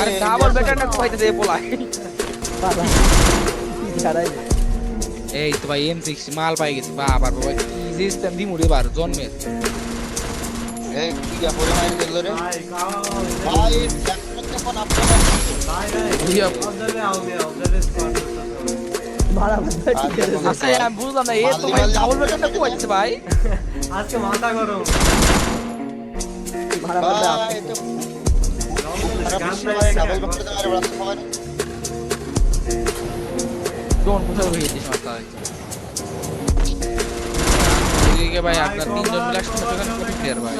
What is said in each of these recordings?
আরে ডাবল বেটারটা কোয়াইতে দে পোলাই এই তো ভাই এম সিক্স মাল পাই গেছি বাবার বাবা কি সিস্টেম দি মুড়ি বার জন্মের। এই কি আপরে মাইর দিল রে। ভাই কোন আপনারা ভাই ভাই বুঝিয়া অবজার্ভে আও মে অবজার্ভে স্কোয়াড মারা মারা ঠিক আছে। আচ্ছা আমি বুঝলাম না এ তো ভাই ডাবল বেটারটা কোয়াইছে ভাই। আজকে মাথা গরম। ডোন কোথায় মাথা এদিকে ভাই আপনার তিনজন মিলে একসাথে প্লেয়ার ভাই।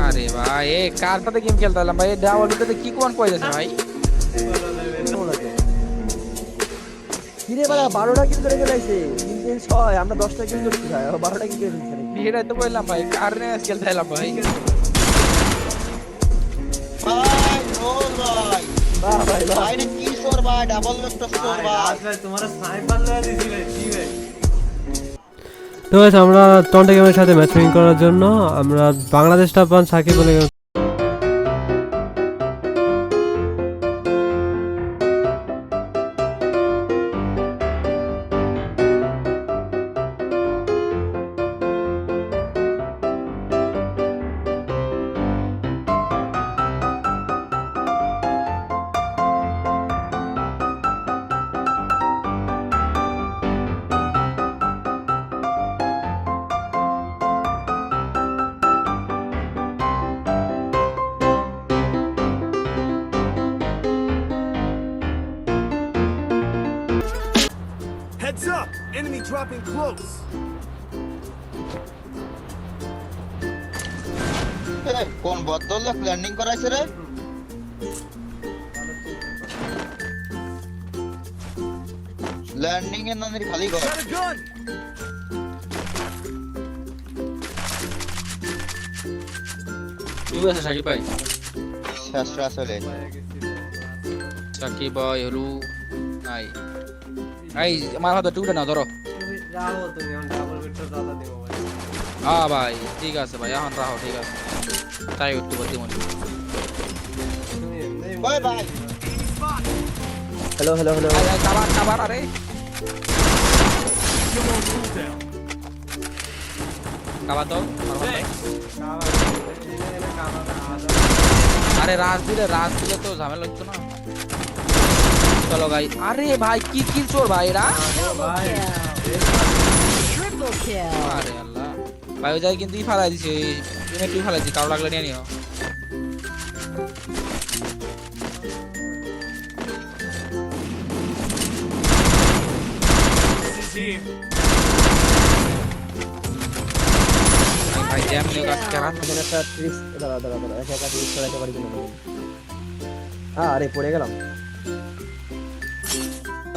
আরে ভাই এ গেম খেলতে হলাম ভাই ডাবল কি কোন কই যাচ্ছে ভাই? কিরে বাড়া বারোটা কিল করে গেলাইছে ছয় আমরা দশটা কিল করছি ভাই ও বারোটা কিল করে এটাই তো বললাম ভাই কার নিয়ে খেলতে হলাম ভাই ভাই ওল ভাই বাহ ভাই বাহ ভাই রে কি সোর ভাই ডাবল বক্স সোর ভাই ভাই তোমার স্নাইপার লয়ে দিছি ভাই জি ভাই তো আমরা টন্টা গেমের সাথে ম্যাচ মেকিং করার জন্য আমরা বাংলাদেশটা টাপান সাকিব বলে dropping close! কোন বদল প্ল্যানিং করাইছে রে? ল্যান্ডিং এর নামের খালি ঘর। তুই আছে সাকিব ভাই? শেষ আসলে। সাকিব ভাই হলু। নাই এই আমার হাতে টুকটা না ধরো। তুমি তুমি এখন ডাবল বিটটা দাদা দেবো ভাই। হ্যাঁ ভাই ঠিক আছে ভাই এখন রাখো ঠিক আছে। তাই একটু বলতে মনে ভাই হ্যালো হ্যালো হ্যালো কাবার কাবার আরে. কাবার তো আরে। রাজ দিলে রাজ দিলে তো ঝামেলা হচ্ছে না। চলো ভাই আরে ভাই কি কি চোর ভাই এরা. আরে আল্লাহ। ভাই ওই জায়গায় কিন্তু ই ফালাই দিছে তুমি তুই ফালাইছি কারও লাগলে নিয়ে নিও। ভাই জ্যাম নিয়ে কাজ করা। একটা ট্রিক্স দাঁড়া দাঁড়া দাঁড়া একা একা ট্রিক্স করাইতে পারি কিনা। হ্যাঁ আরে পড়ে গেলাম।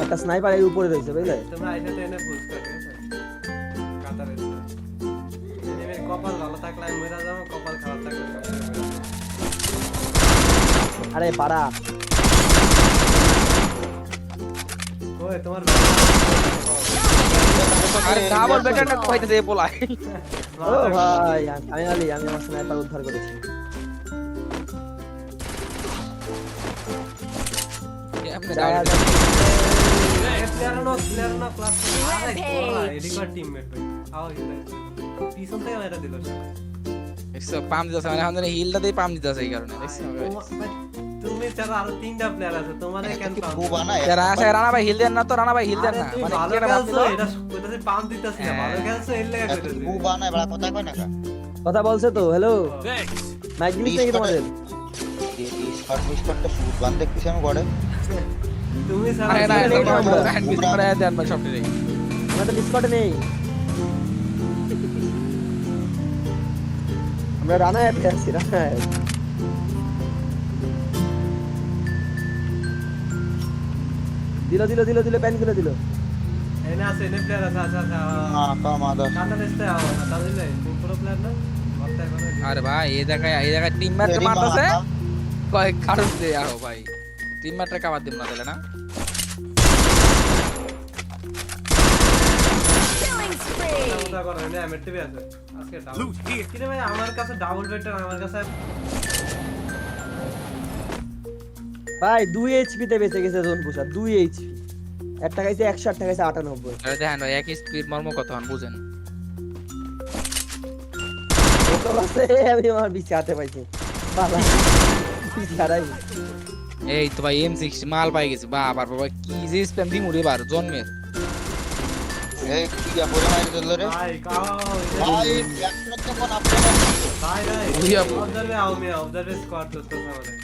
একটা স্নাইপার এর উপরে রয়েছে বুঝলে? তোমরা এনে কাতারে কপাল ভালো থাকলে আমি মরে যাব কপাল খারাপ থাকলে। আরে পাড়া ওই তোমার আরে ডাবল বেটারটা কোয়াইতে দে ও ভাই ফাইনালি আমি আমার স্নাইপার উদ্ধার করেছি। যা, player no player no class আরে কোলা টিমমেট ভাই। আও ইলে পিছন থেকে মেরে দিল দেখছ পাম দিতেছে মানে এখন হিলটা দিয়ে পাম দিতেছে এই কারণে দেখছ? তুমি ছাড়া আরও তিনটা প্লেয়ার আছে তোমাদের কেন পাম বউ বানায় রানা আছে রানা ভাই হিল দেন না তো রানা ভাই হিল দেন না। মানে ভালো কি একটা ভাব খেলছো এটা কইতাছে পাম দিতাছি না ভালো খেলছো এর লাগা কইতাছি বউ বানায় বড় কথা কয় না কথা বলছে তো হ্যালো Thanks. ম্যাগনিস নাকি তোমাদের? দেখতেছি আমি গড়ে তুমি আমরা। দেন ভাই সবটি দেখি আমরা তো ডিসকর্ডে নেই। আমরা রানা অ্যাপে আছি রানা অ্যাপ দিল দিল দিল দিল প্যান খুলে দিল। এনে আছে এনে প্লেয়ার আছে আচ্ছা আচ্ছা। না কাম আদা কাটা নেস্তে আও না তাহলে তুমি পুরো প্লেয়ার না? আরে ভাই এই জায়গায় এই জায়গায় মারতেছে? মাথা। কয়েক কারণ দিয়ে আরও ভাই। টিম ম্যাটরে কাবার দিম না তাহলে না? আমার কাছে ডাবল বেটার আমার কাছে ভাই দুই এইচপি তে বেঁচে গেছে জোন পুষা দুই এইচপি একটা খাইছে একশো একটা খাইছে আটানব্বই। দেখেন ভাই একই স্পিড মর্ম কত হন বুঝেন। আমি আমার বিছে হাতে পাইছি। এই তো ভাই এম সিক্সটি মাল পাই গেছে। বাবা বাবা কি যে স্প্যাম দিমু রে বার জন্মের। এই কি যা পরে মারি দিল রে ভাই কাও ভাই একশো যখন আপনারা ভাই ভাই বুঝিয়া অবজার্ভে আও মি অবজার্ভে স্কোয়াড করতে আমাদের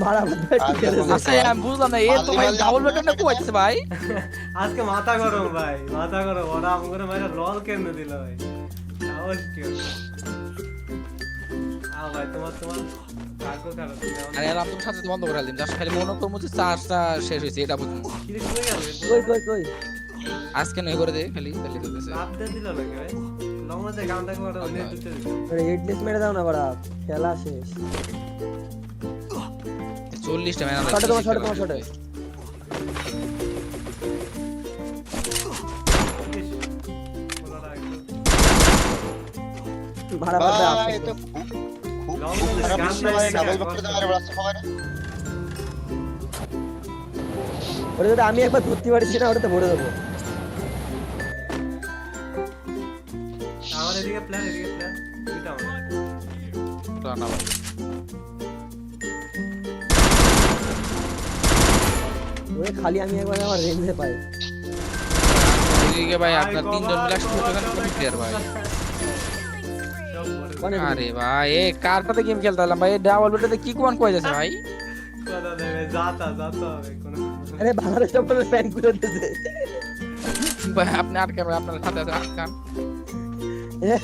মারা মাথা ঠিক আছে আচ্ছা আমি বুঝলাম না এ তো ভাই ডাবল বেটার না কুয়াইছে ভাই। আজকে মাথা গরম ভাই মাথা গরম। ওরা আমাকে মাইরা লল কেন দিল ভাই? আওয়াজ কি আও ভাই তোমার তোমার আরে সাথে বন্ধ করে দিলাম জাস্ট খালি মনে করব যে চার্জটা শেষ হয়েছে এটা গেল? কই কই কই? আজকে নয় করে দে খালি খালি দিতেছে দিল ভাই? গানটা করে দুটো হেডলেস মেরে দাও না বাড়া খেলা শেষ। শটে তোমার শটে তোমার শটে। খুব গান ডাবল রাস্তা খবর আমি একবার ধরতে পারছি না ওটাতে ভরে দেবো। ওই খালি আমি একবার আমার রেঞ্জে পাই এদিকে ভাই আপনার তিনজন মিলে কোন প্লেয়ার ভাই মানে আরে ভাই এ কারটাতে গেম খেলতে এলাম ভাই ডাবল বেটাতে কি কোন কই যাচ্ছে ভাই যাতা যাতা আরে বাংলাদেশ বলে প্যান করে দিতে ভাই আপনি আটকান আপনার সাথে আটকান না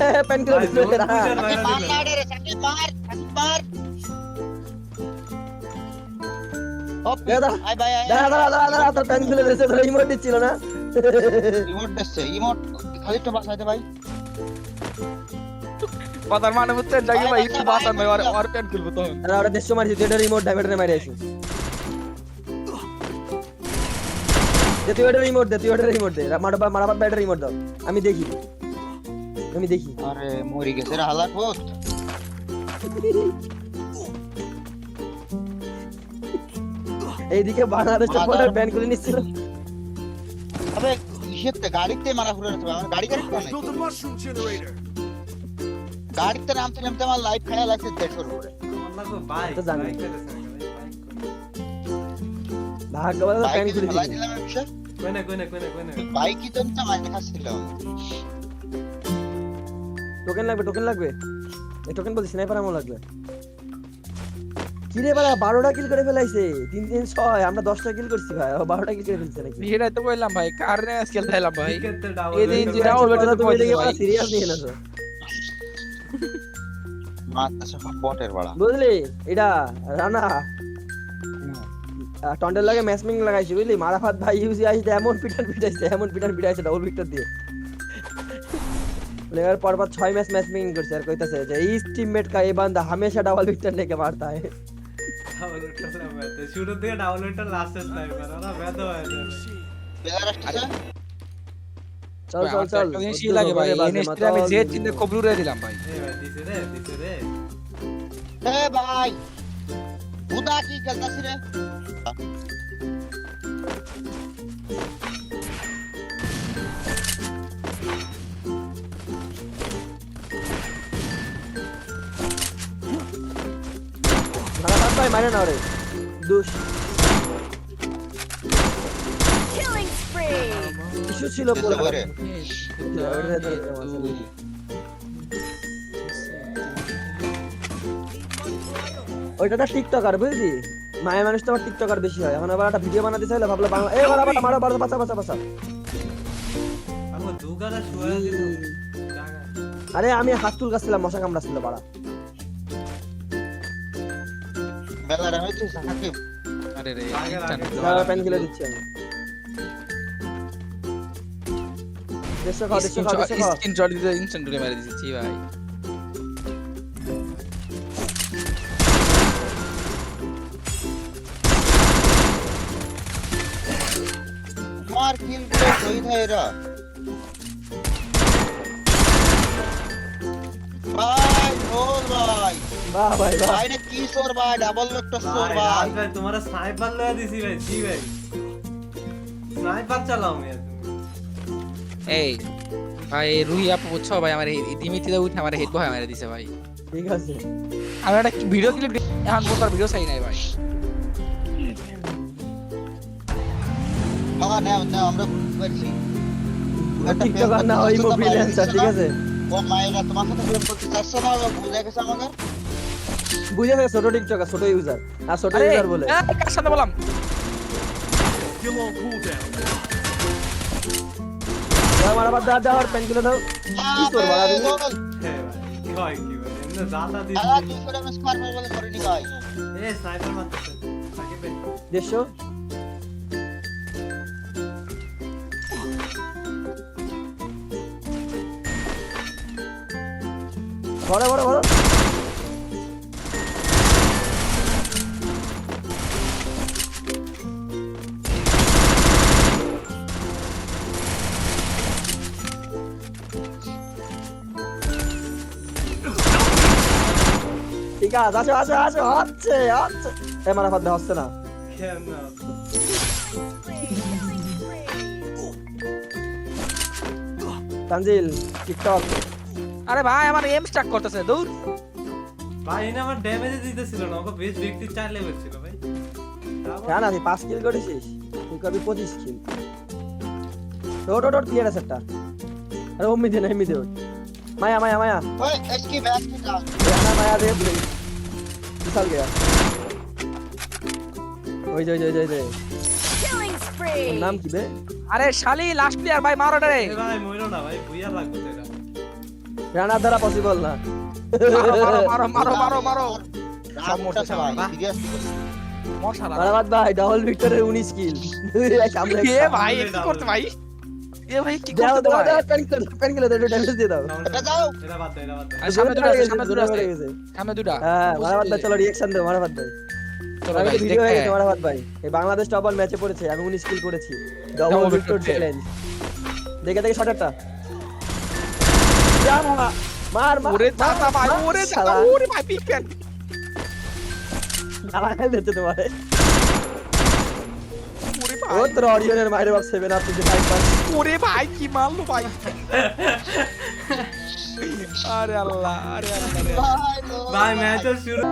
ইমোট রিমোট দেখছে ইমোট খালি একটু ভাই কথার মানে বুঝছেন জাকি ভাই একটু বাঁচান ভাই আর আর প্যান খুলবো তখন দাঁড়া ওটা দেড়শো মারছি তুই রিমোট ডাইভার্টারে মারি আছি দে তুই ওটা রিমোট দে তুই ওটা রিমোট দে মারা মারা ব্যাটারি রিমোট দাও আমি দেখি আমি দেখি। আরে মরি গেছে রে হালাক বহুত এইদিকে বাংলাদেশ বলে প্যান খুলে নিচ্ছিল। আবে ইসেতে গাড়িতে মারা ঘুরে আছে আমার গাড়ি গাড়ি generator. গাড়িতে নামতে নামতে আমার লাইফ খায়া লাগছে লাগবে বাইক তো জানি। করে। ভাগ্য বলে প্যান বাইকে খুলে ফেলাই দিলি দিলাম বিষয় কইনে কইনে কইনে কইনে বাইকই তো নিতাম আজ খাচ্ছিল টোকেন লাগবে টোকেন লাগবে? এই টোকেন বলছি স্নাইপার আমও লাগবে। কিরে বাড়া বারোটা কিল করে ফেলাইছে তিন তিন ছয় আমরা দশটা কিল করছি ভাই ও বারোটা কিল করে ফেলছে নাকি? এটাই তো বললাম ভাই কার নে খেলতে এলাম ভাই? এদিন যে ডাবল বেটার তো দেখে ভাই। সিরিয়াস নিয়ে নেছো মাথা সব বটের বাড়া। বুঝলি? এটা রানা। টন্ডের লাগে ম্যাচমিং লাগাইছি বুঝলি? মারাফাত ভাই ইউজি আসছে এমন পিটার পিটাইছে এমন পিটার পিটাইছে ডাবল ভিক্টর দিয়ে। মানে এবার পরপর ছয় ম্যাচ ম্যাচমিং করছে আর কইতাছে যে ইস টিমমেট का ये बंदा हमेशा डबल विकेट लेके मारता है ডাবল বেটার ম্যাথে শুরু থেকে ডাবল বেটার লাস্টে স্নাইপার ওরা ম্যাথে হয় প্লেয়ার আসছে चल चल चल একটা জিনিস ই লাগে ভাই এনএসটি আমি জেড চিনতে কবলু রে দিলাম ভাই এই ভাই দিছে রে দিছে রে এ ভাই বুদা কি খেলতাছি রে ভাই মারে না রে spree! ইস্যু ছিল ওইটা একটা টিকটকার বুঝলি? মায়ের মানুষ তো আমার টিকটকার বেশি হয়। এখন আবার একটা ভিডিও বানাতে চাইলে ভাবলো বাংলা এ মারা বাটা মারো বারো বাঁচা বাঁচা বাঁচা আরে আমি হাত তুল গাছছিলাম মশা কামড়াচ্ছিল বাড়া। বেলার হয়েছে সাকিব আরে রে আগে, instant আগে। জবাব। পেন কিলে দিচ্ছি আমি দেড়শো খাও দেড়শো খাও দেড়শো খাও স্ক্রিনশট দিতে ইনস্ট্যান্ট করে মেরে দিয়েছি ভাই মার কিল করে শহীদ হয় এরা বাহ ভাই বাহ ভাই কি সোর ভাই? ডাবল সোর ভাই ভাই। তোমার স্নাইপার লয়া দিছি ভাই জি ভাই। স্নাইপার চালাও মিয়া এই ভাই রুহি আপু বুঝছ ভাই আমার দিমিতিতে উঠে আমার হেড দিছে ভাই। ঠিক আছে। আমি একটা ভিডিও ক্লিপ এখন পর্যন্ত ভিডিও চাই নাই ভাই। বাবা নাও নাও আমরা করছি না ওই মোবিলেন্সার ঠিক আছে। ও মায়েরা তোমার সাথে প্রেম করতে চাচ্ছে না বুঝে গেছে আমাকে? বুঝে গেছে ছোট টিকটকার ছোট ইউজার আর ছোট ইউজার বলে। কার সাথে বললাম. মারা বাদ দাও আর পেন কিলো দাও। কি হ্যাঁ কি হয় কি ভাই এমনি দাতা আলা দিছি দুই করে আমি স্কোয়ার বলে করিনি ভাই। এ স্নাইপার মারতেছে। সাকিব ভাই দেড়শো। বড় বড় বড় ঠিক আছে আসো আসো আসো হচ্ছে হচ্ছে। এ মারা ফাদ হচ্ছে না। কেন তানজিল টিকটক। আরে ভাই আমার এম স্টাক করতেছে দূর। ভাই এনে আমার ড্যামেজ দিতেছিল না ওকে বেশ ব্যক্তি চার লেভেল ছিল ভাই। কেন তুই পাঁচ কিল করেছিস? তুই করবি পঁচিশ কিল ওট ওট ওট ক্লিয়ার আছে একটা। আরে অম্মি দে না এমনি দে মায়া মায়া মায়া। ওই এসকি ব্যাক মায়া মায়া দে বিশাল গেয়া। ওই যে ওই যে ওই. নাম কি বে? আরে শালি লাস্ট প্লেয়ার ভাই মারো রে। ভাই মইরো না ভাই বুইয়া লাগবে এটা। রানার দ্বারা পসিবল না। মারো মারো মারো মারো মারো মারো। সমস্যা ভাই। মশালা ভাই ডাবল ভিক্টরের উনিশ কিল সামনে এ ভাই কি করতে ভাই? এ ভাই কি করতে দাও দাও পেন কিলো পেন কিলো একটু ড্যামেজ দিয়ে দাও। এটা যাও এটা বাদ দাও এটা বাদ দাও। সামনে দুটো আছে সামনে দুটো দুটো আছে। সামনে দুটো। হ্যাঁ মারাবাদ ভাই চলো রিঅ্যাকশন দাও মারাবাদ ভাই। চলো আমি ভিডিও হয়ে দেখতে গেছে মারাবাদ ভাই। এই বাংলাদেশ টপার ম্যাচে পড়েছে আমি উনিশ কিল করেছি। ডবল ভিক্টর চ্যালেঞ্জ দেখে দেখে শটারটা যা মারা মার মার ওরে দাদা ভাই ওরে দাদা ওরে ভাই পিক প্যান দাঁড়ায় দিচ্ছে তোমারে ওরে ও ভাই তোর অরিয়নের মায়ের বাপ সেভেন আপ থেকে ফাইভ পাস। ওরে ভাই কি মারলো ভাই? আরে আল্লাহ আরে আল্লাহ। ভাই ভাই শুরু।